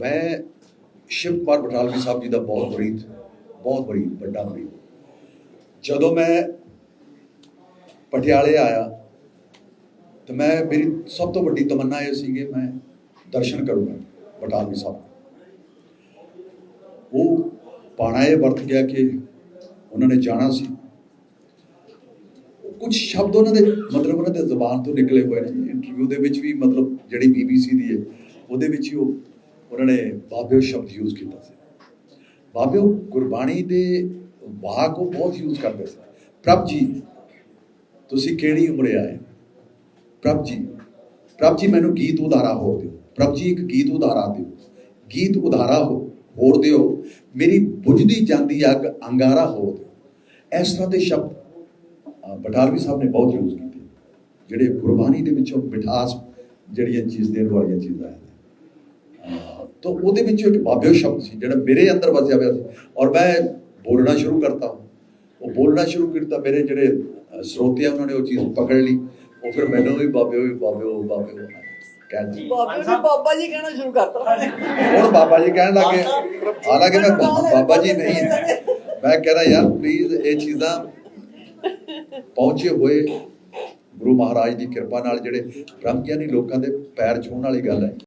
ਮੈਂ ਸ਼ਿਵ ਕੁਮਾਰ ਬਟਾਲਵੀ ਸਾਹਿਬ ਜੀ ਦਾ ਬਹੁਤ ਬਰੀਦ ਬਹੁਤ ਬੜੀ, ਵੱਡਾ ਬਰੀਦ ਜਦੋਂ ਮੈਂ ਪਟਿਆਲੇ ਆਇਆ, ਤੇ ਮੈਂ, ਮੇਰੀ ਸਭ ਤੋਂ ਵੱਡੀ ਤਮੰਨਾ ਇਹ ਸੀ ਕਿ ਮੈਂ ਦਰਸ਼ਨ ਕਰੂੰਗਾ ਬਟਾਲਵੀ ਸਾਹਿਬ ਉਹ ਪਾਣਾ ਇਹ ਵਰਤ ਗਿਆ ਕਿ ਉਹਨਾਂ ਨੇ ਜਾਣਾ ਸੀ। ਕੁਝ ਸ਼ਬਦ ਉਹਨਾਂ ਦੇ, ਮਤਲਬ ਉਹਨਾਂ ਦੇ ਜ਼ੁਬਾਨ ਤੋਂ ਨਿਕਲੇ ਹੋਏ ਨੇ। ਇੰਟਰਵਿਊ ਦੇ ਵਿੱਚ ਵੀ ਮਤਲਬ ਜਿਹੜੀ ਬੀਬੀਸੀ ਦੀ ਹੈ, ਉਹਦੇ ਵਿੱਚ ਹੀ ਉਹ ਉਹਨਾਂ ਨੇ ਬਾਬਿਓ ਸ਼ਬਦ ਯੂਜ਼ ਕੀਤਾ ਸੀ। ਬਾਬਿਓ ਗੁਰਬਾਣੀ ਦੇ ਵਾਕ ਉਹ ਬਹੁਤ ਯੂਜ਼ ਕਰਦੇ ਸੀ। ਪ੍ਰਭ ਜੀ, ਤੁਸੀਂ ਕਿਹੜੀ ਉਮਰੇ ਆਏ? ਪ੍ਰਭ ਜੀ ਪ੍ਰਭ ਜੀ ਮੈਨੂੰ ਗੀਤ ਉਧਾਰਾ ਹੋ ਦਿਓ। ਪ੍ਰਭ ਜੀ, ਇੱਕ ਗੀਤ ਉਧਾਰਾ ਦਿਓ। ਗੀਤ ਉਧਾਰਾ ਹੋ- ਹੋਰ ਦਿਓ। ਮੇਰੀ ਬੁਝਦੀ ਜਾਂਦੀ ਅੱਗ ਅੰਗਾਰਾ ਹੋ ਦਿਓ। ਇਸ ਤਰ੍ਹਾਂ ਦੇ ਸ਼ਬਦ ਬਟਾਲਵੀ ਸਾਹਿਬ ਨੇ ਬਹੁਤ ਯੂਜ਼ ਕੀਤੇ। ਜਿਹੜੇ ਗੁਰਬਾਣੀ ਦੇ ਵਿੱਚੋਂ ਮਿਠਾਸ ਜਿਹੜੀਆਂ ਚੀਜ਼ ਦੇਣ ਵਾਲੀਆਂ ਚੀਜ਼ਾਂ ਹੈ ਤਾਂ ਉਹਦੇ ਵਿੱਚ ਇੱਕ ਬਾਬਿਓ ਸ਼ਬਦ ਸੀ ਜਿਹੜਾ ਮੇਰੇ ਅੰਦਰ ਵਸਿਆ ਹੋਇਆ ਸੀ। ਔਰ ਮੈਂ ਬੋਲਣਾ ਸ਼ੁਰੂ ਕਰਤਾ। ਉਹ ਬੋਲਣਾ ਸ਼ੁਰੂ ਕੀਤਾ ਮੇਰੇ ਜਿਹੜੇ ਅ, ਸਰੋਤੇ ਆ ਉਹਨਾਂ ਨੇ ਉਹ ਚੀਜ਼ ਪਕੜ ਲਈ। ਉਹ ਫਿਰ ਮੈਨੂੰ ਵੀ ਬਾਬਿਓ ਵੀ ਬਾਬਿਓ ਬਾਬਿਓ ਕਹਿੰਦੇ ਬਾਬੇ ਨੇ ਬਾਬਾ ਜੀ ਕਹਿਣਾ ਸ਼ੁਰੂ ਕਰਤਾ। ਹੁਣ ਬਾਬਾ ਜੀ ਕਹਿਣ ਲੱਗੇ। ਹਾਲਾਂਕਿ ਮੈਂ ਬਾਬਾ ਜੀ ਨਹੀਂ ਮੈਂ ਕਹਿੰਦਾ ਯਾਰ ਪਲੀਜ਼ ਇਹ ਚੀਜ਼ਾਂ ਪਹੁੰਚੇ ਹੋਏ ਗੁਰੂ ਮਹਾਰਾਜ ਦੀ ਕਿਰਪਾ ਨਾਲ ਜਿਹੜੇ ਬ੍ਰਹਮ ਗਿਆਨੀ ਲੋਕਾਂ ਦੇ ਪੈਰ ਛੂਹਣ ਵਾਲੀ ਗੱਲ ਹੈ।